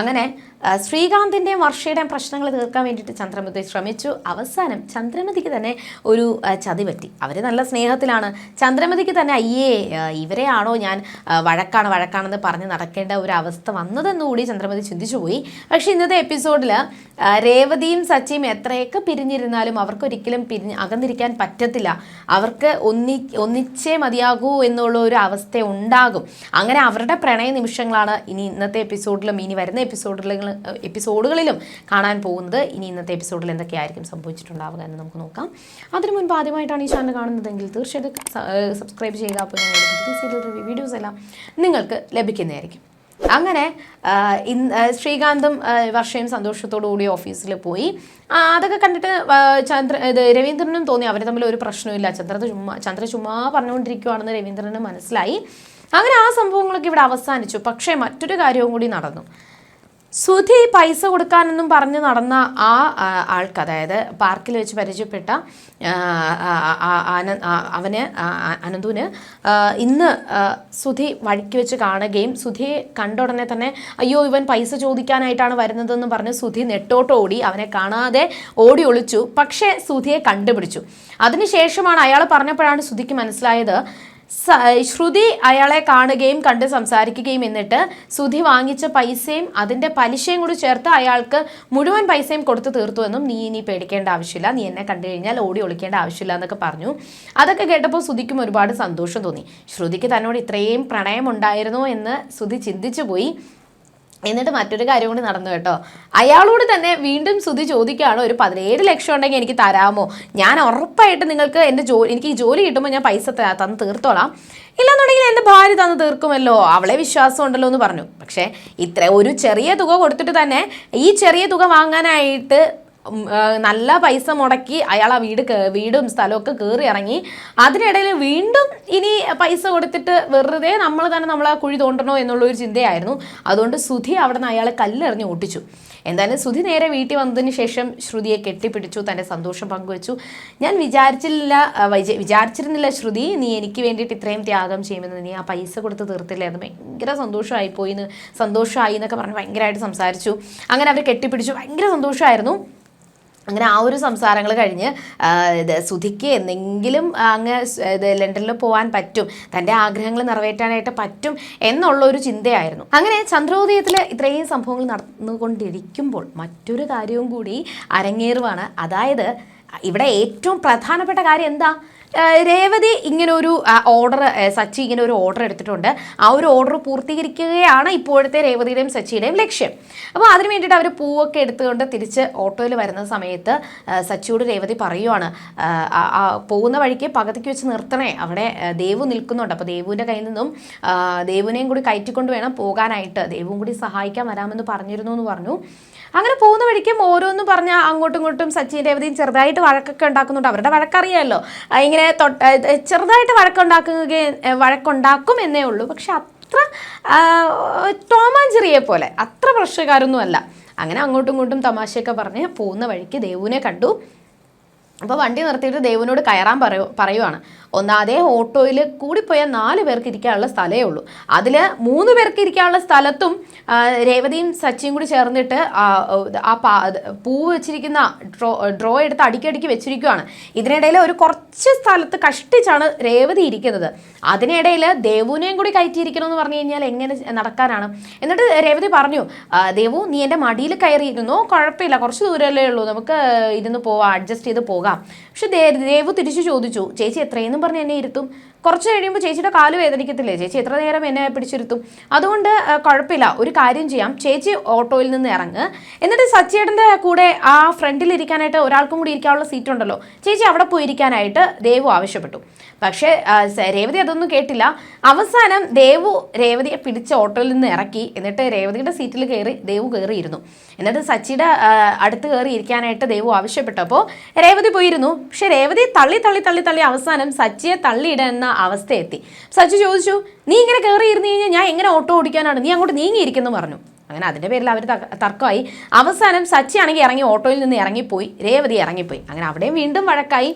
അങ്ങനെ ശ്രീകാന്തിന്റെയും വർഷയുടെയും പ്രശ്നങ്ങൾ തീർക്കാൻ വേണ്ടിയിട്ട് ചന്ദ്രമതി ശ്രമിച്ചു. അവസാനം ചന്ദ്രമതിക്ക് തന്നെ ഒരു ചതി പറ്റി. അവർ നല്ല സ്നേഹത്തിലാണ്. ചന്ദ്രമതിക്ക് തന്നെ അയ്യേ ഇവരെയാണോ ഞാൻ വഴക്കാണ് വഴക്കാണെന്ന് പറഞ്ഞ് നടക്കേണ്ട ഒരു അവസ്ഥ വന്നതെന്നുകൂടി ചന്ദ്രമതി ചിന്തിച്ചു പോയി. പക്ഷേ ഇന്നത്തെ എപ്പിസോഡിൽ രേവതിയും സച്ചിയും എത്രയൊക്കെ പിരിഞ്ഞിരുന്നാലും അവർക്കൊരിക്കലും പിരിഞ്ഞ് അകന്നിരിക്കാൻ പറ്റത്തില്ല. അവർക്ക് ഒന്നി ഒന്നിച്ചേ മതിയാകൂ എന്നുള്ള ഒരു അവസ്ഥ ഉണ്ടാകും. അങ്ങനെ അവരുടെ പ്രണയ നിമിഷങ്ങളാണ് ഇനി ഇന്നത്തെ എപ്പിസോഡിലും ഇനി വരുന്ന എപ്പിസോഡുകളിൽ എപ്പിസോഡുകളിലും കാണാൻ പോകുന്നത് ഇനി ഇന്നത്തെ എപ്പിസോഡിൽ എന്തൊക്കെയായിരിക്കും സംഭവിച്ചിട്ടുണ്ടാവുക എന്ന് നമുക്ക് നോക്കാം. അതിനു മുൻപ് ആദ്യമായിട്ടാണ് ഈ ചാനൽ കാണുന്നതെങ്കിൽ തീർച്ചയായിട്ടും സബ്സ്ക്രൈബ് ചെയ്യുക. അപ്പോൾ ഞങ്ങളുടെ വീഡിയോസ് എല്ലാം നിങ്ങൾക്ക് ലഭിക്കുന്നതായിരിക്കും. അങ്ങനെ ശ്രീകാന്തും വർഷയും സന്തോഷത്തോടു കൂടി ഓഫീസിൽ പോയി. അതൊക്കെ കണ്ടിട്ട് ചന്ദ്ര ഇത് രവീന്ദ്രനും തോന്നി. അവർ തമ്മിൽ ഒരു പ്രശ്നമില്ല ചന്ദ്ര ചുമ്മാ ചന്ദ്ര ചുമ്മാ പറഞ്ഞുകൊണ്ടിരിക്കുവാണെന്ന് രവീന്ദ്രന് മനസ്സിലായി. അങ്ങനെ ആ സംഭവങ്ങളൊക്കെ ഇവിടെ അവസാനിച്ചു. പക്ഷേ മറ്റൊരു കാര്യവും കൂടി നടന്നു. സുധി പൈസ കൊടുക്കാനെന്നും പറഞ്ഞ് നടന്ന ആ ആൾക്ക് അതായത് പാർക്കിൽ വെച്ച് പരിചയപ്പെട്ട അവന് അനന്തുവിന് ഇന്ന് സുധി വഴിക്ക് വെച്ച് കാണുകയും സുധിയെ കണ്ട ഉടനെ തന്നെ അയ്യോ ഇവൻ പൈസ ചോദിക്കാനായിട്ടാണ് വരുന്നതെന്ന് പറഞ്ഞ് സുധി നെട്ടോട്ടോടി അവനെ കാണാതെ ഓടി ഒളിച്ചു. പക്ഷേ സുധിയെ കണ്ടുപിടിച്ചു. അതിനുശേഷമാണ് അയാൾ പറഞ്ഞപ്പോഴാണ് സുധിക്ക് മനസ്സിലായത് ശ്രുതി അയാളെ കാണുകയും കണ്ട് സംസാരിക്കുകയും എന്നിട്ട് ശ്രുതി വാങ്ങിച്ച പൈസയും അതിന്റെ പലിശയും കൂടി ചേർത്ത് അയാൾക്ക് മുഴുവൻ പൈസയും കൊടുത്തു തീർത്തു എന്നും നീ ഇനി പേടിക്കേണ്ട ആവശ്യമില്ല. നീ എന്നെ കണ്ടു കഴിഞ്ഞാൽ ഓടി ഒളിക്കേണ്ട ആവശ്യമില്ല എന്നൊക്കെ പറഞ്ഞു. അതൊക്കെ കേട്ടപ്പോൾ ശ്രുതിക്കും ഒരുപാട് സന്തോഷം തോന്നി. ശ്രുതിക്ക് തന്നോട് ഇത്രയും പ്രണയമുണ്ടായിരുന്നു എന്ന് ശ്രുതി ചിന്തിച്ചു പോയി എന്നിട്ട് മറ്റൊരു കാര്യം കൂടി നടന്നു കേട്ടോ. അയാളോട് തന്നെ വീണ്ടും സുധി ചോദിക്കുകയാണ് ഒരു പതിനേഴ് ലക്ഷം ഉണ്ടെങ്കിൽ എനിക്ക് തരാമോ? ഞാൻ ഉറപ്പായിട്ട് നിങ്ങൾക്ക് എന്റെ ജോലി എനിക്ക് ഈ ജോലി കിട്ടുമ്പോൾ ഞാൻ പൈസ തന്ന് തീർത്തോളാം. ഇല്ലാന്നുണ്ടെങ്കിൽ എന്റെ ഭാര്യ തന്ന് തീർക്കുമല്ലോ. അവളെ വിശ്വാസം ഉണ്ടല്ലോ എന്ന് പറഞ്ഞു. പക്ഷേ ഇത്ര ഒരു ചെറിയ തുക കൊടുത്തിട്ട് തന്നെ ഈ ചെറിയ തുക വാങ്ങാനായിട്ട് നല്ല പൈസ മുടക്കി അയാൾ ആ വീട് വീടും സ്ഥലമൊക്കെ കയറി ഇറങ്ങി. അതിനിടയിൽ വീണ്ടും ഇനി പൈസ കൊടുത്തിട്ട് വെറുതെ നമ്മൾ തന്നെ നമ്മൾ ആ കുഴി തോണ്ടണോ എന്നുള്ള ഒരു ചിന്തയായിരുന്നു. അതുകൊണ്ട് സുധി അവിടെ നിന്ന് അയാളെ കല്ലെറിഞ്ഞ് ഓട്ടിച്ചു. എന്തായാലും സുധി നേരെ വീട്ടിൽ വന്നതിന് ശേഷം ശ്രുതിയെ കെട്ടിപ്പിടിച്ചു തന്റെ സന്തോഷം പങ്കുവച്ചു. ഞാൻ വിചാരിച്ചില്ല വിചാരിച്ചിരുന്നില്ല ശ്രുതി നീ എനിക്ക് വേണ്ടിയിട്ട് ഇത്രയും ത്യാഗം ചെയ്യുമെന്ന്. നീ ആ പൈസ കൊടുത്ത് തീർത്തില്ലേ? അത് ഭയങ്കര സന്തോഷമായി പോയി സന്തോഷമായി എന്നൊക്കെ പറഞ്ഞ് ഭയങ്കരമായിട്ട് സംസാരിച്ചു. അങ്ങനെ അവർ കെട്ടിപ്പിടിച്ചു. ഭയങ്കര സന്തോഷമായിരുന്നു. അങ്ങനെ ആ ഒരു സംസാരങ്ങൾ കഴിഞ്ഞ് ഇത് സുധിക്ക് എന്തെങ്കിലും അങ്ങ് ഇത് ലണ്ടനിൽ പോകാൻ പറ്റും തന്റെ ആഗ്രഹങ്ങൾ നിറവേറ്റാനായിട്ട് പറ്റും എന്നുള്ള ഒരു ചിന്തയായിരുന്നു. അങ്ങനെ ചന്ദ്രോദയത്തിൽ ഇത്രയും സംഭവങ്ങൾ നടന്നുകൊണ്ടിരിക്കുമ്പോൾ മറ്റൊരു കാര്യവും കൂടി അരങ്ങേറുവാണ്. അതായത് ഇവിടെ ഏറ്റവും പ്രധാനപ്പെട്ട കാര്യം എന്താ? രേവതി ഇങ്ങനെ ഒരു ഓർഡർ സച്ചി ഇങ്ങനെ ഒരു ഓർഡർ എടുത്തിട്ടുണ്ട്. ആ ഒരു ഓർഡർ പൂർത്തീകരിക്കുകയാണ് ഇപ്പോഴത്തെ രേവതിയുടെയും സച്ചിയുടെയും ലക്ഷ്യം. അപ്പോൾ അതിന് വേണ്ടിയിട്ട് അവർ പൂവൊക്കെ എടുത്തുകൊണ്ട് തിരിച്ച് ഓട്ടോയിൽ വരുന്ന സമയത്ത് സച്ചിയോട് രേവതി പറയുവാണ് പോകുന്ന വഴിക്ക് പകുതിക്ക് വെച്ച് നിർത്തണേ. അവിടെ ദേവു നിൽക്കുന്നുണ്ട്. അപ്പോൾ ദേവുവിന്റെ കയ്യിൽ നിന്നും ദേവുവിനെയും കൂടി കയറ്റിക്കൊണ്ട് വേണം പോകാനായിട്ട്. ദേവും കൂടി സഹായിക്കാൻ വരാമെന്ന് പറഞ്ഞിരുന്നു എന്ന് പറഞ്ഞു. അങ്ങനെ പോകുന്ന വഴിക്കും ഓരോന്നും പറഞ്ഞ അങ്ങോട്ടും ഇങ്ങോട്ടും സച്ചിൻ രേവതിയും ചെറുതായിട്ട് വഴക്കൊക്കെ ഉണ്ടാക്കുന്നുണ്ട്. അവരുടെ വഴക്കറിയാമല്ലോ ഇങ്ങനെ ചെറുതായിട്ട് വഴക്കുണ്ടാക്കുകയും ഏ, വഴക്കുണ്ടാക്കും എന്നേ ഉള്ളൂ. പക്ഷെ അത്ര ടോമാഞ്ചെറിയെ പോലെ അത്ര പ്രശ്നക്കാരൊന്നും അല്ല അങ്ങനെ അങ്ങോട്ടും ഇങ്ങോട്ടും തമാശയൊക്കെ പറഞ്ഞ് പോകുന്ന വഴിക്ക് ദേവുവിനെ കണ്ടു. അപ്പോൾ വണ്ടി നിർത്തിയിട്ട് ദേവനോട് കയറാൻ പറയൂ പറയുവാണ്. ഒന്നാതെ ഓട്ടോയിൽ കൂടിപ്പോയാൽ നാല് പേർക്ക് ഇരിക്കാനുള്ള സ്ഥലമേ ഉള്ളൂ. അതിൽ മൂന്ന് പേർക്ക് ഇരിക്കാനുള്ള സ്ഥലത്തും രേവതിയും സച്ചിയും കൂടി ചേർന്നിട്ട് ആ, പൂ വെച്ചിരിക്കുന്ന ഡ്രോ ഡ്രോ എടുത്ത് അടിക്കടിക്ക് വെച്ചിരിക്കുവാണ്. ഇതിനിടയിൽ ഒരു കുറച്ച് സ്ഥലത്ത് കഷ്ടിച്ചാണ് രേവതി ഇരിക്കുന്നത്. അതിനിടയിൽ ദേവുവിനെയും കൂടി കയറ്റിയിരിക്കണമെന്ന് പറഞ്ഞു കഴിഞ്ഞാൽ എങ്ങനെ നടക്കാനാണ്? എന്നിട്ട് രേവതി പറഞ്ഞു "ആ, ദേവു നീ എന്റെ മടിയിൽ കയറിയിരുന്നോ. കുഴപ്പമില്ല. കുറച്ച് ദൂരമല്ലേ ഉള്ളൂ. നമുക്ക് ഇരുന്ന് പോവാം. അഡ്ജസ്റ്റ് ചെയ്ത് പോകാം. പക്ഷെ ദേവ് തിരിച്ചു ചോദിച്ചു ചേച്ചി എത്രയെന്നും പറഞ്ഞ് എന്നെ ഇരുത്തും. കുറച്ച് കഴിയുമ്പോൾ ചേച്ചിയുടെ കാൽ വേദനിക്കത്തില്ലേ? ചേച്ചി എത്ര നേരം എന്നെ പിടിച്ചിരുത്തും? അതുകൊണ്ട് കുഴപ്പമില്ല. ഒരു കാര്യം ചെയ്യാം. ചേച്ചി ഓട്ടോയിൽ നിന്ന് ഇറങ്ങ്. എന്നിട്ട് സച്ചേട്ടന്റെ കൂടെ ആ ഫ്രണ്ടിൽ ഇരിക്കാനായിട്ട് ഒരാൾക്കും കൂടി ഇരിക്കാനുള്ള സീറ്റ് ഉണ്ടല്ലോ. ചേച്ചി അവിടെ പോയി ഇരിക്കാനായിട്ട് ദേവു ആവശ്യപ്പെട്ടു. പക്ഷേ രേവതി അതൊന്നും കേട്ടില്ല. അവസാനം ദേവു രേവതിയെ പിടിച്ച് ഓട്ടോയിൽ നിന്ന് ഇറക്കി. എന്നിട്ട് രേവതിയുടെ സീറ്റിൽ കയറി ദേവു കയറിയിരുന്നു. എന്നിട്ട് സച്ചിയുടെ അടുത്ത് കയറി ഇരിക്കാനായിട്ട് ദേവു ആവശ്യപ്പെട്ടപ്പോൾ രേവതി പോയിരുന്നു. പക്ഷേ രേവതി തള്ളി തള്ളി തള്ളി തള്ളി അവസാനം സച്ചിയെ തള്ളിയിടുന്ന അവസ്ഥയെത്തി. സച്ചു ചോദിച്ചു നീ ഇങ്ങനെ കയറി ഇരുന്ന് കഴിഞ്ഞാൽ ഞാൻ എങ്ങനെ ഓട്ടോ ഓടിക്കാനാണ്? നീ അങ്ങോട്ട് നീങ്ങിയിരിക്കുന്നു പറഞ്ഞു. അങ്ങനെ അതിന്റെ പേരിൽ അവർ തർക്കമായി. അവസാനം സച്ചി ആണെങ്കിൽ ഇറങ്ങി ഓട്ടോയിൽ നിന്ന് ഇറങ്ങിപ്പോയി. രേവതി ഇറങ്ങിപ്പോയി. അങ്ങനെ അവിടെയും വീണ്ടും വഴക്കായി.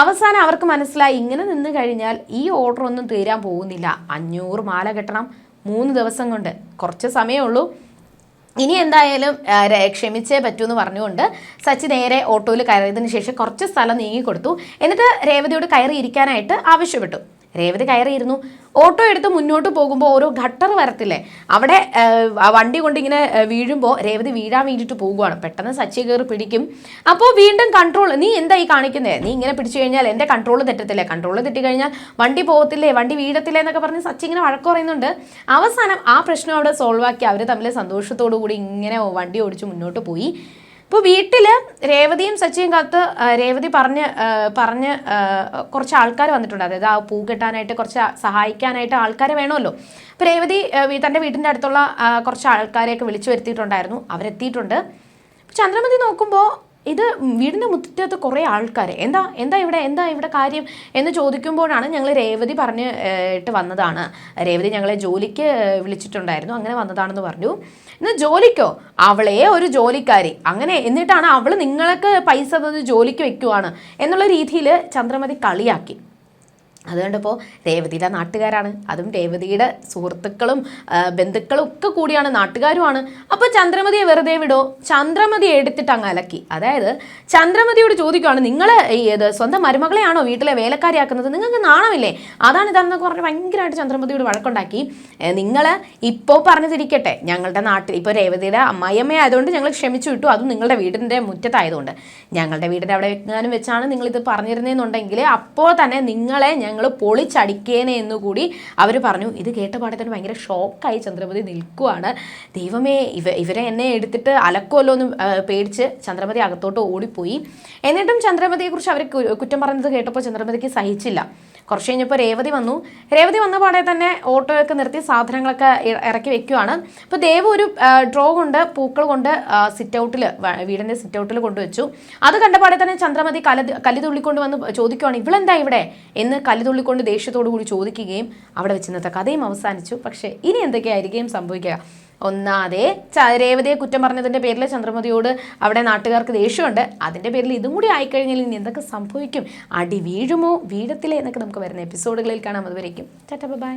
അവസാനം അവർക്ക് മനസ്സിലായി ഇങ്ങനെ നിന്ന് കഴിഞ്ഞാൽ ഈ ഓർഡർ ഒന്നും തീരാൻ പോകുന്നില്ല. അഞ്ഞൂറ് മാല കെട്ടണം മൂന്ന് ദിവസം കൊണ്ട്. കുറച്ച് സമയമേ ഉള്ളൂ. ഇനി എന്തായാലും ക്ഷമിച്ചേ പറ്റൂ എന്ന് പറഞ്ഞുകൊണ്ട് സച്ചി നേരെ ഓട്ടോയിൽ കയറിയതിന് ശേഷം കുറച്ച് സ്ഥലം നീങ്ങിക്കൊടുത്തു. എന്നിട്ട് രേവതിയോട് കയറി ഇരിക്കാനായിട്ട് ആവശ്യപ്പെട്ടു. രേവതി കയറിയിരുന്നു. ഓട്ടോ എടുത്ത് മുന്നോട്ട് പോകുമ്പോൾ ഓരോ ഘട്ടർ വരത്തില്ലേ? അവിടെ വണ്ടി കൊണ്ട് ഇങ്ങനെ വീഴുമ്പോൾ രേവതി വീഴാൻ വേണ്ടിയിട്ട് പോകുവാണ്. പെട്ടെന്ന് സച്ചി കയറി പിടിക്കും. അപ്പോൾ വീണ്ടും കൺട്രോൾ നീ എന്താ ഈ കാണിക്കുന്നത് നീ ഇങ്ങനെ പിടിച്ചു കഴിഞ്ഞാൽ എന്റെ കൺട്രോൾ തെറ്റത്തില്ലേ? കൺട്രോൾ തെറ്റിക്കഴിഞ്ഞാൽ വണ്ടി പോകത്തില്ലേ? വണ്ടി വീഴത്തില്ലേ? എന്നൊക്കെ പറഞ്ഞ് സച്ചി ഇങ്ങനെ വഴക്ക് പറയുന്നുണ്ട്. അവസാനം ആ പ്രശ്നം അവിടെ സോൾവ് ആക്കി അവർ തമ്മിൽ സന്തോഷത്തോടു കൂടി ഇങ്ങനെ വണ്ടി ഓടിച്ച് മുന്നോട്ട് പോയി. ഇപ്പോൾ വീട്ടിൽ രേവതിയും സച്ചിയും കാത്ത് രേവതി പറഞ്ഞ് പറഞ്ഞ് കുറച്ച് ആൾക്കാർ വന്നിട്ടുണ്ട്. അതായത് ആ പൂ കിട്ടാനായിട്ട് കുറച്ച് സഹായിക്കാനായിട്ട് ആൾക്കാർ വേണമല്ലോ. അപ്പോൾ രേവതി തന്റെ വീടിന്റെ അടുത്തുള്ള കുറച്ച് ആൾക്കാരെയൊക്കെ വിളിച്ചു വരുത്തിയിട്ടുണ്ടായിരുന്നു. അവരെത്തിയിട്ടുണ്ട്. അപ്പോൾ ചന്ദ്രമതി നോക്കുമ്പോൾ ഇത് വീടിന്റെ മുറ്റത്ത് കുറേ ആൾക്കാർ എന്താ എന്താ ഇവിടെ എന്താ ഇവിടെ കാര്യം എന്ന് ചോദിക്കുമ്പോഴാണ് ഞങ്ങൾ രേവതി പറഞ്ഞ് ഇട്ട് വന്നതാണ്. രേവതി ഞങ്ങളെ ജോലിക്ക് വിളിച്ചിട്ടുണ്ടായിരുന്നു. അങ്ങനെ വന്നതാണെന്ന് പറഞ്ഞു. ഇന്ന് ജോലിക്കോ? അവളെ ഒരു ജോലിക്കാരി. അങ്ങനെ എന്നിട്ടാണ് അവൾ നിങ്ങൾക്ക് പൈസ തന്നത് ജോലിക്ക് വെക്കുവാണ് എന്നുള്ള രീതിയിൽ ചന്ദ്രമതി കളിയാക്കി. അത് കണ്ടപ്പോൾ രേവതിയുടെ നാട്ടുകാരാണ്. അതും രേവതിയുടെ സുഹൃത്തുക്കളും ബന്ധുക്കളും ഒക്കെ കൂടിയാണ് നാട്ടുകാരുമാണ്. അപ്പോൾ ചന്ദ്രമതിയെ വെറുതെ വിടോ? ചന്ദ്രമതി എടുത്തിട്ട് അങ്ങ് അലക്കി. അതായത് ചന്ദ്രമതിയോട് ചോദിക്കുവാണ് നിങ്ങൾ ഇത് സ്വന്തം മരുമകളെയാണോ വീട്ടിലെ വേലക്കാരിയാക്കുന്നത്? നിങ്ങൾക്ക് നാണമില്ലേ? അതാണ് ഇതാണെന്നൊക്കെ പറഞ്ഞ് ഭയങ്കരമായിട്ട് ചന്ദ്രമതിയോട് വഴക്കുണ്ടാക്കി. നിങ്ങൾ ഇപ്പോൾ പറഞ്ഞതിരിക്കട്ടെ. ഞങ്ങളുടെ നാട്ടിൽ ഇപ്പോൾ രേവതിയുടെ അമ്മായിയമ്മ ആയതുകൊണ്ട് ഞങ്ങൾ ക്ഷമിച്ചു വിട്ടു. അതും നിങ്ങളുടെ വീടിന്റെ മുറ്റത്തായതുകൊണ്ട്. ഞങ്ങളുടെ വീടിന്റെ അവിടെ എങ്ങാനും വെച്ചാണ് നിങ്ങളിത് പറഞ്ഞിരുന്നതെന്നുണ്ടെങ്കിൽ അപ്പോൾ തന്നെ നിങ്ങളെ ഞങ്ങൾ പൊളിച്ചടിക്കേനെ എന്നുകൂടി അവർ പറഞ്ഞു. ഇത് കേട്ട പാടെ തന്നെ ഭയങ്കര ഷോക്കായി ചന്ദ്രമതി നിൽക്കുവാണ്. ദൈവമേ ഇവ ഇവരെ എന്നെ എടുത്തിട്ട് അലക്കുമല്ലോ എന്ന് പേടിച്ച് ചന്ദ്രമതി അകത്തോട്ട് ഓടിപ്പോയി. എന്നിട്ടും ചന്ദ്രമതിയെക്കുറിച്ച് അവർ കുറ്റം പറഞ്ഞത് കേട്ടപ്പോൾ ചന്ദ്രമതിക്ക് സഹിച്ചില്ല. കുറച്ച് കഴിഞ്ഞപ്പോൾ രേവതി വന്നു. രേവതി വന്ന പാടെ തന്നെ ഓട്ടോയൊക്കെ നിർത്തി സാധനങ്ങളൊക്കെ ഇറക്കി വെക്കുവാണ്. അപ്പോൾ ദേവ് ഒരു ഡ്രോ കൊണ്ട് പൂക്കൾ കൊണ്ട് സിറ്റ് ഔട്ടിൽ വീടിന്റെ സിറ്റ് ഔട്ടിൽ കൊണ്ടുവച്ചു. അത് കണ്ട പാടെ തന്നെ ചന്ദ്രമതി കല കല്ലി തുള്ളിക്കൊണ്ട് വന്ന് ചോദിക്കുവാണ് ഇവളെന്താ ഇവിടെ? എന്ന് കല്ലുതുള്ളിക്കൊണ്ട് ദേഷ്യത്തോടു കൂടി ചോദിക്കുകയും അവിടെ വെച്ച് ഇന്നത്തെ കഥയും അവസാനിച്ചു. പക്ഷേ ഇനി എന്തൊക്കെയായിരിക്കും സംഭവിക്കുക? ഒന്നാതെ രേവതിയെ കുറ്റം പറഞ്ഞതിന്റെ പേരിൽ ചന്ദ്രമതിയോട് അവിടെ നാട്ടുകാർക്ക് ദേഷ്യമുണ്ട്. അതിന്റെ പേരിൽ ഇതും കൂടി ആയിക്കഴിഞ്ഞാൽ ഇനി എന്തൊക്കെ സംഭവിക്കും? അടി വീഴുമോ? വീഴത്തില്ലേ? എന്നൊക്കെ നമുക്ക് വരുന്ന എപ്പിസോഡുകളിൽ കാണാം. അതുവരേക്കും. Tata bye.